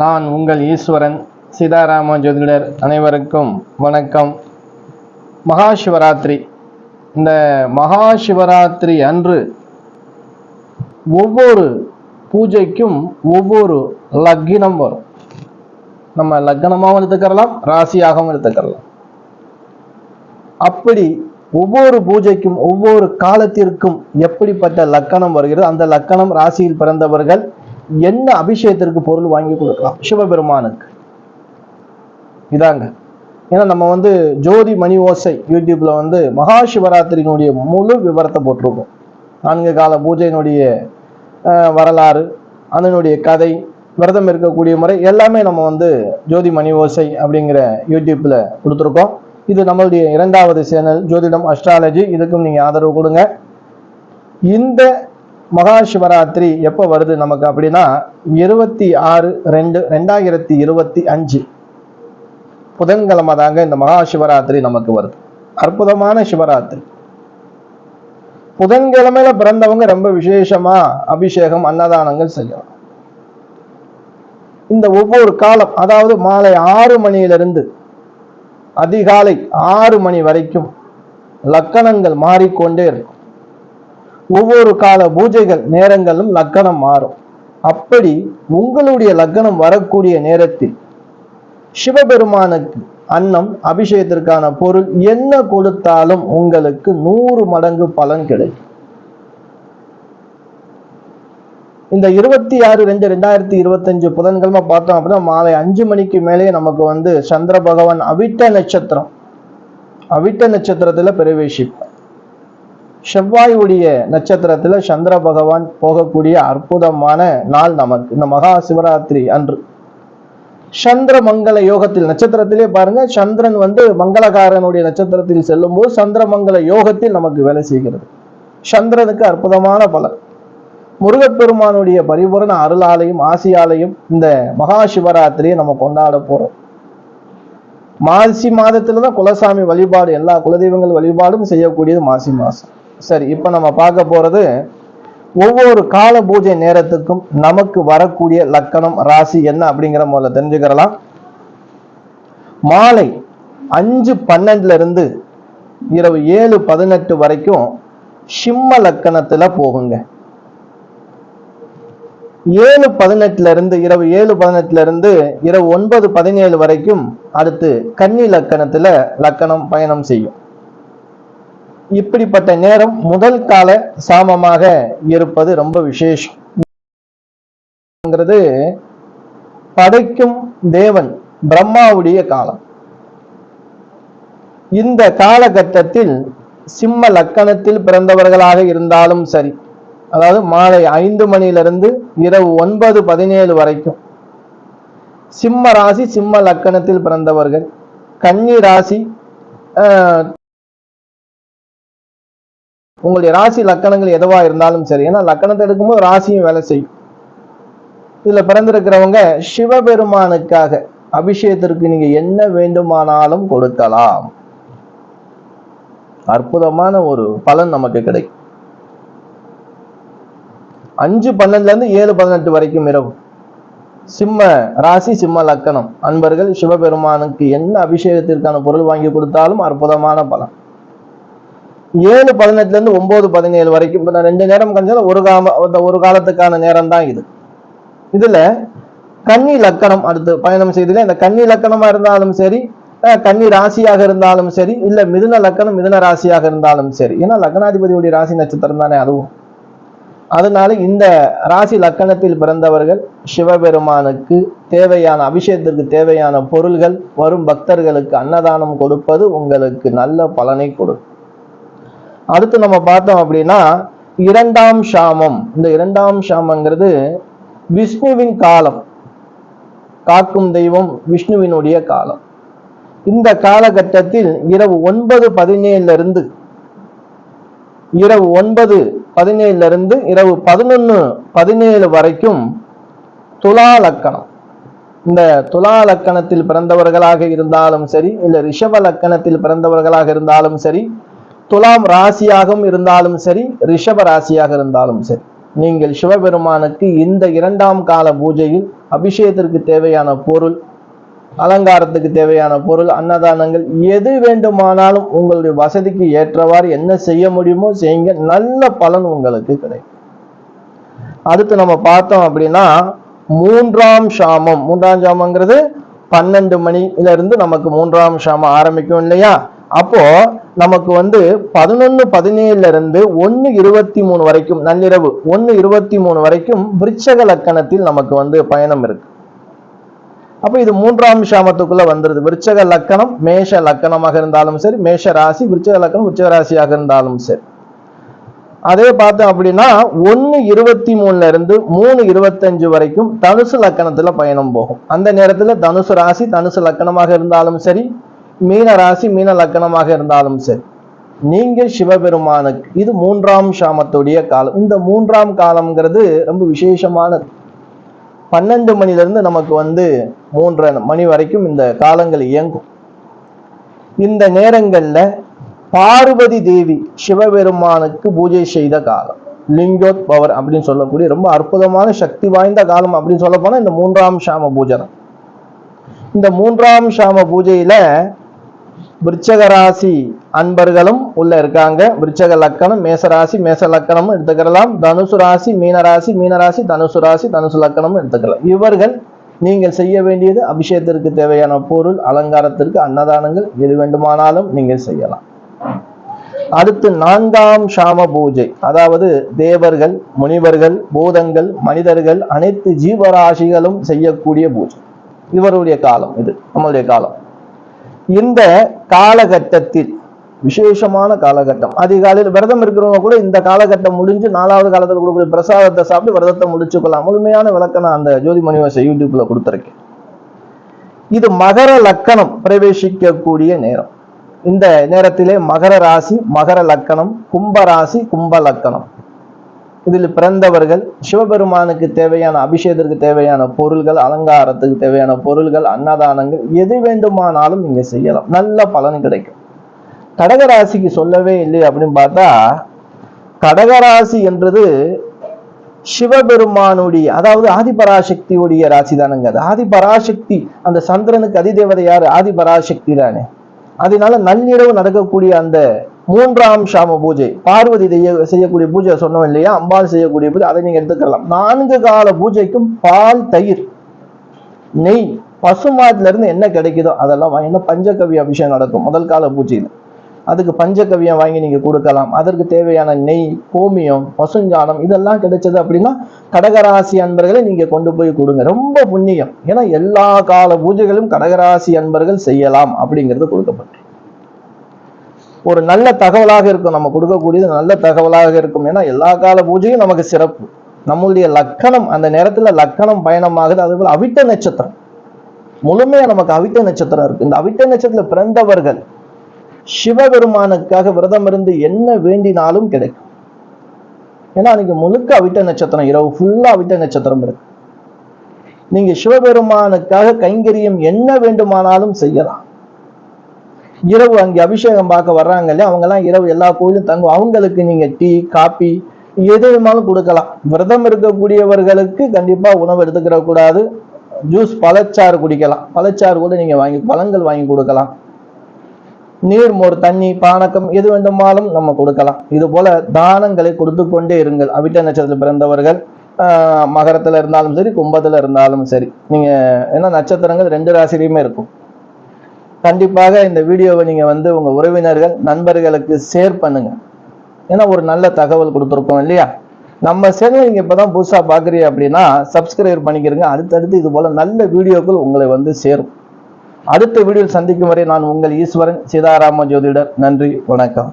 நான் உங்கள் ஈஸ்வரன் சீதாராம ஜோதிடர் அனைவருக்கும் வணக்கம். மகா சிவராத்திரி இந்த மகா சிவராத்திரி அன்று ஒவ்வொரு பூஜைக்கும் ஒவ்வொரு லக்கினம் வரும். நம்ம லக்னமாகவும் எடுத்துக்கிறலாம் ராசியாகவும் எடுத்துக்கிறலாம் அப்படி ஒவ்வொரு பூஜைக்கும் ஒவ்வொரு காலத்திற்கும் எப்படிப்பட்ட லக்கணம் வருகிறது அந்த லக்கணம் ராசியில் பிறந்தவர்கள் என்ன அபிஷேகத்திற்கு பொருள் வாங்கி கொடுக்கலாம்? சிவபெருமானுக்கு. இதாங்க. ஏன்னா நம்ம வந்து ஜோதி மணி ஓசை யூடியூப்ல வந்து மகா சிவராத்திரியினுடைய முழு விவரத்தை போட்டிருக்கோம். நான்கு கால பூஜையினுடைய அஹ், வரலாறு அதனுடைய கதை விரதம் இருக்கக்கூடிய முறை எல்லாமே நம்ம வந்து ஜோதி மணி ஓசை அப்படிங்கிற யூடியூப்ல கொடுத்துருக்கோம். இது நம்மளுடைய இரண்டாவது சேனல் ஜோதிடம் அஸ்ட்ராலஜி. இதுக்கும் நீங்க ஆதரவு கொடுங்க. இந்த மகா சிவராத்திரி எப்போ வருது நமக்கு அப்படின்னா இருபத்தி ஆறு ரெண்டு ரெண்டாயிரத்தி இருபத்தி அஞ்சு. புதன்கிழமை தாங்க இந்த மகா சிவராத்திரி நமக்கு வருது. அற்புதமான சிவராத்திரி. புதன்கிழமையில பிறந்தவங்க ரொம்ப விசேஷமா அபிஷேகம் அன்னதானங்கள் செய்யலாம். இந்த ஒவ்வொரு காலம் அதாவது மாலை ஆறு மணியிலிருந்து அதிகாலை ஆறு மணி வரைக்கும் லக்கணங்கள் மாறிக்கொண்டே இருக்கும். ஒவ்வொரு கால பூஜைகள் நேரங்களும் லக்கணம் மாறும். அப்படி உங்களுடைய லக்கணம் வரக்கூடிய நேரத்தில் சிவபெருமானுக்கு அன்னம் அபிஷேகத்திற்கான பொருள் என்ன கொடுத்தாலும் உங்களுக்கு நூறு மடங்கு பலன் கிடைக்கும். இந்த இருபத்தி ஆறு ரெண்டு ரெண்டாயிரத்தி இருபத்தஞ்சு புதன்கிழமை பார்த்தோம் அப்படின்னா மாலை அஞ்சு மணிக்கு மேலே நமக்கு வந்து சந்திர பகவான் அவிட்ட நட்சத்திரம். அவிட்ட நட்சத்திரத்துல பிரவேசிப்பார். செவ்வாயுடைய நட்சத்திரத்துல சந்திர பகவான் போகக்கூடிய அற்புதமான நாள் நமக்கு. இந்த மகா சிவராத்திரி அன்று. சந்திர மங்கள யோகத்தில் நட்சத்திரத்திலே பாருங்க சந்திரன் வந்து மங்களகாரனுடைய நட்சத்திரத்தில் செல்லும் போது சந்திர மங்கள யோகத்தில் நமக்கு வேலை செய்கிறது. சந்திரனுக்கு அற்புதமான பலன். முருகப்பெருமானுடைய பரிபூரண அருளாலையும் ஆசியாலையும் இந்த மகா சிவராத்திரியை நம்ம கொண்டாட போறோம். மாசி மாதத்துல தான் குலசாமி வழிபாடு எல்லா குலதெய்வங்கள் வழிபாடும் செய்யக்கூடியது மாசி மாசம் சரி இப்ப நம்ம பார்க்க போறது ஒவ்வொரு கால பூஜை நேரத்துக்கும் நமக்கு வரக்கூடிய லக்கணம் ராசி என்ன அப்படிங்கிற முதல்ல தெரிஞ்சுக்கிறலாம். மாலை அஞ்சு பன்னெண்டுல இருந்து இரவு ஏழு பதினெட்டு வரைக்கும் சிம்ம லக்கணத்துல போகுங்க. ஏழு பதினெட்டுல இருந்து இரவு ஏழு பதினெட்டுல இருந்து இரவு ஒன்பது பதினேழு வரைக்கும் அடுத்து கன்னி லக்கணத்துல லக்கணம் பயணம் செய்யும். இப்படிப்பட்ட நேரம் முதல் கால சாமமாக இருப்பது ரொம்ப விசேஷம். படைக்கும் தேவன் பிரம்மாவுடைய காலம். இந்த காலகட்டத்தில் சிம்ம லக்கணத்தில் பிறந்தவர்களாக இருந்தாலும் சரி அதாவது மாலை ஐந்து மணியிலிருந்து இரவு ஒன்பது பதினேழு வரைக்கும் சிம்ம ராசி சிம்ம லக்கணத்தில் பிறந்தவர்கள். கன்னி ராசி உங்களுடைய ராசி லக்கணங்கள் எதுவா இருந்தாலும் சரி. ஏன்னா லக்கணத்தை எடுக்கும்போது ராசியும் வேலை செய்யும். இதுல பிறந்திருக்கிறவங்க சிவபெருமானுக்காக அபிஷேகத்திற்கு நீங்க என்ன வேண்டுமானாலும் கொடுக்கலாம். அற்புதமான ஒரு பலன் நமக்கு கிடைக்கும். அஞ்சு பன்னெண்டுல இருந்து ஏழு பதினெட்டு வரைக்கும் இரவு. சிம்ம ராசி சிம்ம லக்கணம். அன்பர்கள் சிவபெருமானுக்கு என்ன அபிஷேகத்திற்கான பொருள் வாங்கி கொடுத்தாலும் அற்புதமான பலன். ஏழு பதினெட்டுல இருந்து ஒன்பது பதினேழு வரைக்கும் இப்ப நான் ரெண்டு நேரம் கழிச்சது ஒரு காம அந்த ஒரு காலத்துக்கான நேரம் தான் இது. இதுல கன்னி லக்கணம் அடுத்து பயணம் செய்ததுல இந்த கன்னி லக்கணமா இருந்தாலும் சரி அஹ் கன்னி ராசியாக இருந்தாலும் சரி இல்ல மிதுன லக்கணம் மிதுன ராசியாக இருந்தாலும் சரி. ஏன்னா லக்னாதிபதியுடைய ராசி நட்சத்திரம் தானே அதுவும். அதனால இந்த ராசி லக்கணத்தில் பிறந்தவர்கள் சிவபெருமானுக்கு தேவையான அபிஷேகத்திற்கு தேவையான பொருள்கள் வரும் பக்தர்களுக்கு அன்னதானம் கொடுப்பது உங்களுக்கு நல்ல பலனை கொடுக்கும். அடுத்து நம்ம பார்த்தோம் அப்படின்னா இரண்டாம் சாமம். இந்த இரண்டாம் சாமங்கிறது விஷ்ணுவின் காலம். காக்கும் தெய்வம் விஷ்ணுவினுடைய காலம். இந்த காலகட்டத்தில் இரவு ஒன்பது பதினேழுல இருந்து இரவு ஒன்பது பதினேழுல இருந்து இரவு பதினொன்னு பதினேழு வரைக்கும் துலா லக்கணம். இந்த துலா லக்கணத்தில் பிறந்தவர்களாக இருந்தாலும் சரி இல்ல ரிஷப லக்கணத்தில் பிறந்தவர்களாக இருந்தாலும் சரி துலாம் ராசியாகவும் இருந்தாலும் சரி ரிஷப ராசியாக இருந்தாலும் சரி நீங்கள் சிவபெருமானுக்கு இந்த இரண்டாம் கால பூஜையில் அபிஷேகத்திற்கு தேவையான பொருள் அலங்காரத்துக்கு தேவையான பொருள் அன்னதானங்கள் எது வேண்டுமானாலும் உங்களுடைய வசதிக்கு ஏற்றவாறு என்ன செய்ய முடியுமோ செய்யுங்க. நல்ல பலன் உங்களுக்கு கிடைக்கும். அடுத்து நம்ம பார்த்தோம் அப்படின்னா மூன்றாம் சாமம். மூன்றாம் சாமங்கிறது பன்னெண்டு மணில இருந்து நமக்கு மூன்றாம் சாமம் ஆரம்பிக்கும் இல்லையா? அப்போ நமக்கு வந்து பதினொன்னு பதினேழுல இருந்து ஒன்னு இருபத்தி மூணு வரைக்கும் நள்ளிரவு ஒன்னு இருபத்தி மூணு வரைக்கும் விருச்சக லக்கணத்தில் நமக்கு வந்து பயணம் இருக்கு. அப்ப இது மூன்றாம் சாமத்துக்குள்ள வந்துருது. விருச்சக லக்கணம் மேஷ லக்கணமாக இருந்தாலும் சரி மேஷ ராசி விருச்சக லக்கணம் விருச்சக ராசியாக இருந்தாலும் சரி. அதே பார்த்தோம் அப்படின்னா ஒன்னு இருபத்தி மூணுல இருந்து மூணு இருபத்தஞ்சு வரைக்கும் தனுசு லக்கணத்துல பயணம் போகும். அந்த நேரத்துல தனுசு ராசி தனுசு லக்கணமாக இருந்தாலும் சரி மீன ராசி மீன லக்கணமாக இருந்தாலும் சரி நீங்க சிவபெருமானுக்கு இது மூன்றாம் சாமத்துடைய காலம். இந்த மூன்றாம் காலம்ங்கிறது ரொம்ப விசேஷமானது. பன்னெண்டு மணில இருந்து நமக்கு வந்து மூன்று மணி வரைக்கும் இந்த காலங்கள் இயங்கும். இந்த நேரங்கள்ல பார்வதி தேவி சிவபெருமானுக்கு பூஜை செய்த காலம். லிங்கோத் பவர் அப்படின்னு சொல்லக்கூடிய ரொம்ப அற்புதமான சக்தி வாய்ந்த காலம் அப்படின்னு சொல்ல போனா இந்த மூன்றாம் சாம பூஜை தான். இந்த மூன்றாம் சாம பூஜையில விருச்சக ராசி அன்பர்களும் உள்ள இருக்காங்க. விருச்சக லக்கணம் மேசராசி மேச லக்கணமும் எடுத்துக்கலாம் தனுசு ராசி மீனராசி மீனராசி தனுசு ராசி தனுசு லக்கணமும் எடுத்துக்கலாம். இவர்கள் நீங்கள் செய்ய வேண்டியது அபிஷேகத்திற்கு தேவையான பொருள் அலங்காரத்திற்கு அன்னதானங்கள் எது வேண்டுமானாலும் நீங்கள் செய்யலாம். அடுத்து நான்காம் சாம பூஜை. அதாவது தேவர்கள் முனிவர்கள் பூதங்கள் மனிதர்கள் அனைத்து ஜீவராசிகளும் செய்யக்கூடிய பூஜை. இவருடைய காலம் இது நம்மளுடைய காலம். இந்த காலகட்டத்தில் விசேஷமான காலகட்டம். அதிகாலையில் விரதம் இருக்கிறவங்க கூட இந்த காலகட்டம் முடிஞ்சு நாலாவது காலத்தில் கொடுக்குற பிரசாதத்தை சாப்பிட்டு விரதத்தை முடிச்சுக்கலாம். முழுமையான விளக்கம் நான் அந்த ஜோதி மணிவாச யூடியூப்ல கொடுத்துருக்கேன். இது மகர லக்கணம் பிரவேசிக்கக்கூடிய நேரம். இந்த நேரத்திலே மகர ராசி மகர லக்கணம் கும்ப ராசி கும்ப லக்கணம். இதில் பிறந்தவர்கள் சிவபெருமானுக்கு தேவையான அபிஷேகத்திற்கு தேவையான பொருள்கள் அலங்காரத்துக்கு தேவையான பொருள்கள் அன்னதானங்கள் எது வேண்டுமானாலும் நீங்க செய்யலாம். நல்ல பலன் கிடைக்கும். கடகராசிக்கு சொல்லவே இல்லை அப்படின்னு பார்த்தா கடகராசி என்றது சிவபெருமானுடைய அதாவது ஆதிபராசக்தியுடைய ராசி தானுங்க அது. ஆதிபராசக்தி அந்த சந்திரனுக்கு அதிதேவதை யாரு? ஆதிபராசக்தி தானே. அதனால நள்ளிரவு நடக்கக்கூடிய அந்த மூன்றாம் சாம பூஜை. பார்வதி செய்யக்கூடிய பூஜை சொன்னோம் இல்லையா? அம்பாள் செய்யக்கூடிய பூஜை அதை நீங்க எடுத்துக்கலாம். நான்கு கால பூஜைக்கும் பால் தயிர் நெய் பசுமாட்டுல இருந்து என்ன கிடைக்குதோ அதெல்லாம் வாங்கினா பஞ்சகவி அபிஷேகம் நடக்கும் முதல் கால பூஜையில். அதுக்கு பஞ்சகவியம் வாங்கி நீங்க கொடுக்கலாம். அதற்கு தேவையான நெய் கோமியம் பசுஞ்சாணம் இதெல்லாம் கிடைச்சது அப்படின்னா கடகராசி அன்பர்களை நீங்க கொண்டு போய் கொடுங்க. ரொம்ப புண்ணியம். ஏன்னா எல்லா கால பூஜைகளும் கடகராசி அன்பர்கள் செய்யலாம் அப்படிங்கிறது கொடுக்கப்பட்டு ஒரு நல்ல தகவலாக இருக்கும். நம்ம கொடுக்கக்கூடியது நல்ல தகவலாக இருக்கும். ஏன்னா எல்லா கால பூஜையும் நமக்கு சிறப்பு. நம்மளுடைய லக்கணம் அந்த நேரத்தில் லக்கணம் பயணமாகுது. அதுபோல் அவிட்ட நட்சத்திரம். முழுமையாக நமக்கு அவிட்ட நட்சத்திரம் இருக்கு. இந்த அவிட்ட நட்சத்திரத்தில் பிறந்தவர்கள் சிவபெருமானுக்காக விரதம் இருந்து என்ன வேண்டினாலும் கிடைக்கும். ஏன்னா அன்னைக்கு முழுக்க அவிட்ட நட்சத்திரம் இரவு ஃபுல்லா அவிட்ட நட்சத்திரம் இருக்கு. நீங்க சிவபெருமானுக்காக கைங்கரியம் என்ன வேண்டுமானாலும் செய்யலாம். இரவு அங்கே அபிஷேகம் பார்க்க வர்றாங்க இல்லையா? அவங்கெல்லாம் இரவு எல்லா கோயிலும் தங்கும். அவங்களுக்கு நீங்கள் டீ காபி எது வேணாலும் கொடுக்கலாம். விரதம் இருக்கக்கூடியவர்களுக்கு கண்டிப்பாக உணவு எடுத்துக்கிற கூடாது ஜூஸ் பழச்சாறு குடிக்கலாம். பழச்சாறு கூட நீங்கள் வாங்கி பழங்கள் வாங்கி கொடுக்கலாம். நீர் மோர் தண்ணி பானக்கம் எது வேண்டுமாலும் நம்ம கொடுக்கலாம். இது போல தானங்களை கொடுத்து கொண்டே இருங்கள். அவிட்ட நட்சத்திரத்தில் பிறந்தவர்கள் மகரத்தில் இருந்தாலும் சரி கும்பத்தில் இருந்தாலும் சரி. நீங்கள் ஏன்னா நட்சத்திரங்கள் ரெண்டு ராசிலையுமே இருக்கும். கண்டிப்பாக இந்த வீடியோவை நீங்கள் வந்து உங்கள் உறவினர்கள் நண்பர்களுக்கு ஷேர் பண்ணுங்கள் ஏன்னா ஒரு நல்ல தகவல் கொடுத்துருக்கோம் இல்லையா? நம்ம சேனல் இப்போ தான் புதுசாக பார்க்குறீங்க அப்படின்னா சப்ஸ்கிரைப் பண்ணிக்கிறங்க அடுத்தடுத்து இது போல் நல்ல வீடியோக்கள் உங்களை வந்து சேரும். அடுத்த வீடியோவில் சந்திக்கும் வரை நான் உங்கள் ஈஸ்வரன் சீதாராம ஜோதிடர். நன்றி வணக்கம்.